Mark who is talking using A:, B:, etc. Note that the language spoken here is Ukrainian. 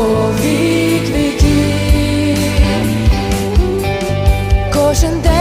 A: по вік віки кожен день.